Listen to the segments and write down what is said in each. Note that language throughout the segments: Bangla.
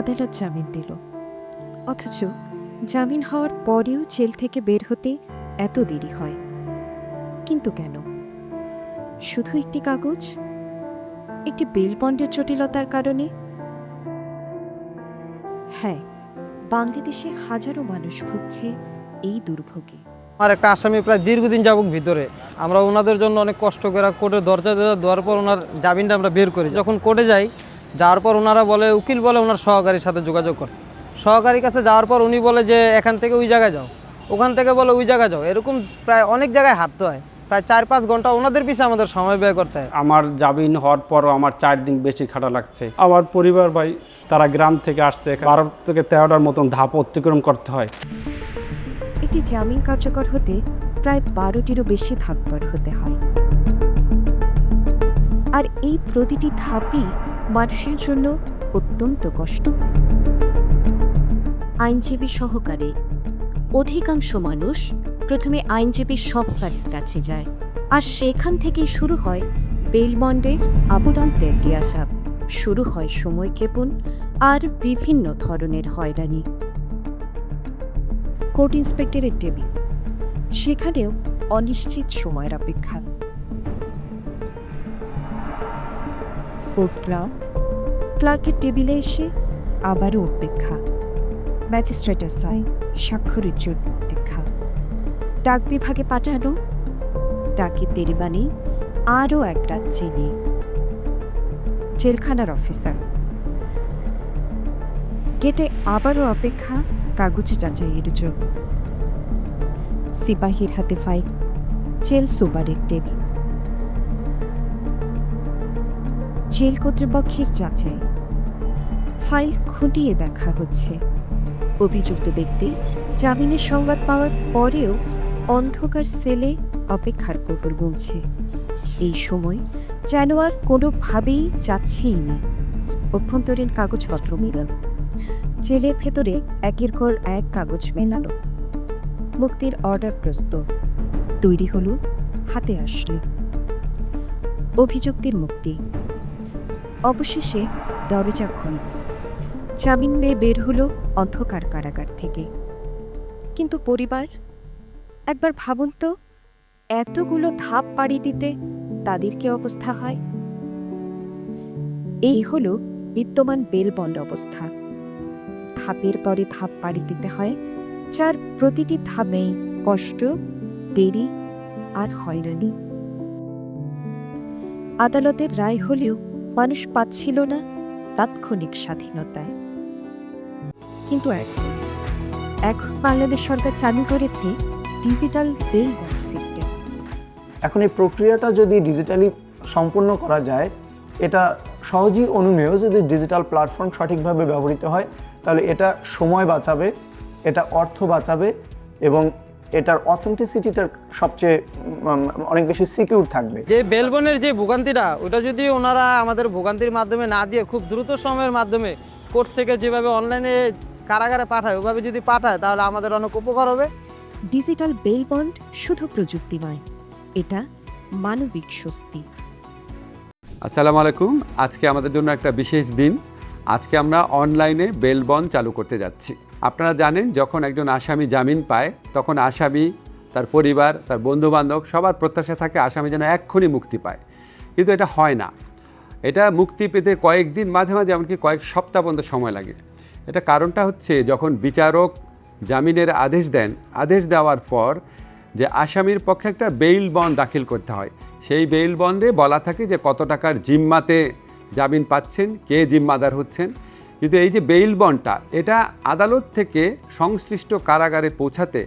আদালত জামিন দিল। অথচ জামিন হওয়ার পরেও জেল থেকে বের হতে এত দেরি হয়। কিন্তু কেন? শুধু একটি কাগজ? একটি বেল বন্ডের জটিলতার কারণে? হ্যাঁ বাংলাদেশে হাজারো মানুষ ভুগছে এই দুর্ভোগে। আমার একটা আসামি প্রায় দীর্ঘদিন যাবক ভিতরে। আমরা ওনাদের জন্য অনেক কষ্ট করে কোর্টের দরজা দেওয়ার পর ওনার জামিনটা আমরা বের করি। যখন কোর্টে যাই যাওয়ার পর ওনারা বলে উকিল বলে ওনার সহকারীর সাথে যোগাযোগ করতে। সহকারীর কাছে যাওয়ার পর উনি বলে যে এখান থেকে ওই জায়গায় যাও। ওখান থেকে বলে ওই জায়গায় যাও। এরকম প্রায় অনেক জায়গায় হাঁটতে হয়। প্রায় চার পাঁচ ঘণ্টা ওনাদের পিছিয়ে আমাদের সময় ব্যয় করতে হয়। আমার জামিন হওয়ার পরও আমার চার দিন বেশি খাটা লাগছে। আমার পরিবার ভাই তারা গ্রাম থেকে আসছে বারো থেকে তেরোটার মতন ধাপ অতিক্রম করতে হয়। এটি জামিন কার্যকর হতে প্রায় বারোটিরও বেশি ধাপ পার হতে হয়। আর এই প্রতিটি ধাপই মানুষের জন্য অত্যন্ত কষ্ট আইনজীবী সহকারে অধিকাংশ মানুষ প্রথমে আইনজীবী সহকারীর কাছে যায় আর সেখান থেকেই শুরু হয় বেলবন্ডে আবদান ধাপ শুরু হয় সময় কেপন আর বিভিন্ন ধরনের হয়রানি। কোর্ট ইন্সপেক্টরের টেবিল, সেখানেও অনিশ্চিত সময়ের অপেক্ষা। কোর্ট ক্লার্ক ক্লার্কের টেবিলে এসে আবারও অপেক্ষা। ম্যাজিস্ট্রেটের সাইন স্বাক্ষরের জন্য অপেক্ষা। ডাক বিভাগে পাঠানো, ডাকে মানেই আরও এক রাত জেলে। জেলখানার অফিসার। গেটে আবারও অপেক্ষা কাগজ যাচাইয়ের জন্য। সিপাহীর হাতে ফাইল জেল সুপারের টেবিল। জেল কর্তৃপক্ষের যাচাই। ফাইল খুঁটিয়ে দেখা হচ্ছে। অভিযুক্ত ব্যক্তি জামিনের সংবাদ পাওয়ার পরেও অন্ধকার সেলে অপেক্ষার প্রহর গুনছে এই সময় যেন আর কোনোভাবেই যাচ্ছেই না। অভ্যন্তরীণ কাগজপত্র মেলানো জেলের ভেতরে একের পর এক কাগজ মেলালো। মুক্তির অর্ডার প্রস্তুত। তৈরি হলো, হাতে আসলে। অভিযুক্তির মুক্তি। অবশেষে দরজা খুন জামিন মেয়ে বের হলো অন্ধকার কারাগার থেকে। কিন্তু পরিবার, একবার ভাবুন তো, এতগুলো ধাপ পাড়ি দিতে তাদের কি অবস্থা হয়? এই হলো বিদ্যমান বেলবন্ড অবস্থা। ধাপের পরে ধাপ পাড়ি দিতে হয়, যার প্রতিটি ধাপেই কষ্ট, দেরি আর হয়রানি। আদালতের রায় হলেও মানুষ পাচ্ছিল না তাৎক্ষণিক স্বাধীনতায়। কিন্তু এখন এখন বাংলাদেশ সরকার চালু করেছে ডিজিটাল সিস্টেম। এখন এই প্রক্রিয়াটা যদি ডিজিটালি সম্পূর্ণ করা যায়, এটা সহজেই অনুমেয় যদি ডিজিটাল প্ল্যাটফর্ম সঠিকভাবে ব্যবহৃত হয়, তাহলে এটা সময় বাঁচাবে, এটা অর্থ বাঁচাবে এবং এটার অথেন্টিসিটিটা সবচেয়ে অনেক বেশি সিকিউর থাকবে। যে বেলবনের যে ভোগান্তিটা ওটা যদি ওনারা আমাদের ভোগান্তির মাধ্যমে না দিয়ে খুব দ্রুত সময়ের মাধ্যমে কোর্ট থেকে যেভাবে অনলাইনে কারাগারে পাঠায় ওভাবে যদি পাঠায় তাহলে আমাদের অনেক উপকার হবে। ডিজিটাল বেল বন্ড শুধু প্রযুক্তি নয় এটা মানবিক স্বস্তি। আসসালামু আলাইকুম। আজকে আমাদের জন্য একটা বিশেষ দিন। আজকে আমরা অনলাইনে বেল বন্ড চালু করতে যাচ্ছি। আপনারা জানেন, যখন একজন আসামি জামিন পায়, তখন আসামি, তার পরিবার, তার বন্ধুবান্ধব সবার প্রত্যাশা থাকে আসামি যেন এক্ষুনি মুক্তি পায়। কিন্তু এটা হয় না। এটা মুক্তি পেতে কয়েকদিন মাঝে মাঝে, এমনকি কয়েক সপ্তাহ পর্যন্ত সময় লাগে। এটা কারণটা হচ্ছে, যখন বিচারক জামিনের আদেশ দেন, আদেশ দেওয়ার পর যে আসামির পক্ষে একটা বেইল বন্ড দাখিল করতে হয়। সেই বেইল বন্ডে বলা থাকে যে কত টাকার জিম্মাতে জামিন পাচ্ছেন, কে জিম্মাদার হচ্ছেন। কিন্তু এই যে বেইল বন্ডটা এটা আদালত থেকে সংশ্লিষ্ট কারাগারে পৌঁছাতে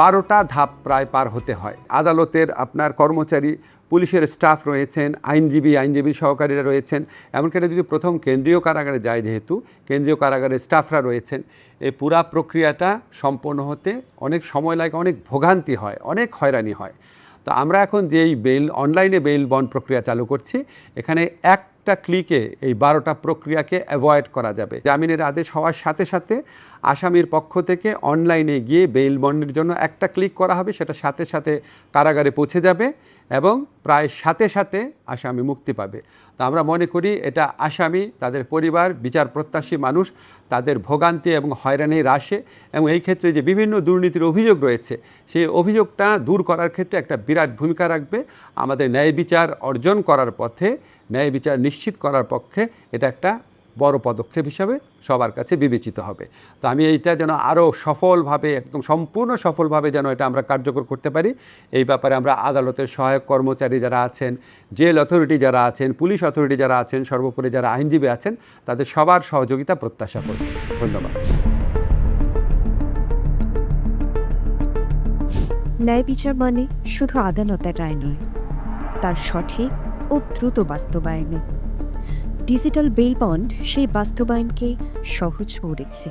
বারোটা ধাপ প্রায় পার হতে হয়। আদালতের আপনার কর্মচারী, পুলিশের স্টাফ রয়েছেন, আইনজীবী আইনজীবী সহকারীরা রয়েছেন, এমনকি এটা যদি প্রথম কেন্দ্রীয় কারাগারে যায় যেহেতু, কেন্দ্রীয় কারাগারের স্টাফরা রয়েছেন, এই পুরা প্রক্রিয়াটা সম্পন্ন হতে অনেক সময় লাগে, অনেক ভোগান্তি হয়, অনেক হয়রানি হয়। তো আমরা এখন যেই বেল অনলাইনে বেল বন্ড প্রক্রিয়া চালু করছি, এখানে একটা ক্লিকে এই বারোটা প্রক্রিয়াকে অ্যাভয়েড করা যাবে। জামিনের আদেশ হওয়ার সাথে সাথে আসামির পক্ষ থেকে অনলাইনে গিয়ে বেইল বন্ডের জন্য একটা ক্লিক করা হবে, সেটা সাথে সাথে কারাগারে পৌঁছে যাবে। এবং প্রায় সাথে সাথে আসামি মুক্তি পাবে। তো আমরা মনে করি এটা আসামি, তাদের পরিবার, বিচার প্রত্যাশী মানুষ, তাদের ভোগান্তি এবং হয়রানি হ্রাসে এবং এই ক্ষেত্রে যে বিভিন্ন দুর্নীতির অভিযোগ রয়েছে, সেই অভিযোগটা দূর করার ক্ষেত্রে একটা বিরাট ভূমিকা রাখবে। আমাদের ন্যায় বিচার অর্জন করার পথে, ন্যায় বিচার নিশ্চিত করার পক্ষে এটা একটা বড় পদক্ষেপ হিসাবে সবার কাছে বিবেচিত হবে। তো আমি এইটা যেন আরও সফলভাবে, একদম সম্পূর্ণ সফলভাবে যেন এটা আমরা কার্যকর করতে পারি, এই ব্যাপারে আমরা আদালতের সহায়ক কর্মচারী যারা আছেন, জেল অথরিটি যারা আছেন, পুলিশ অথরিটি যারা আছেন, সর্বোপরি যারা আইনজীবী আছেন, তাদের সবার সহযোগিতা প্রত্যাশা করি। ধন্যবাদ। ন্যায় বিচার মানে শুধু আদালতের রায় নয়, তার সঠিক ও দ্রুত বাস্তবায়নে ডিজিটাল বেল বন্ড সেই বাস্তবায়নকে সহজ করেছে।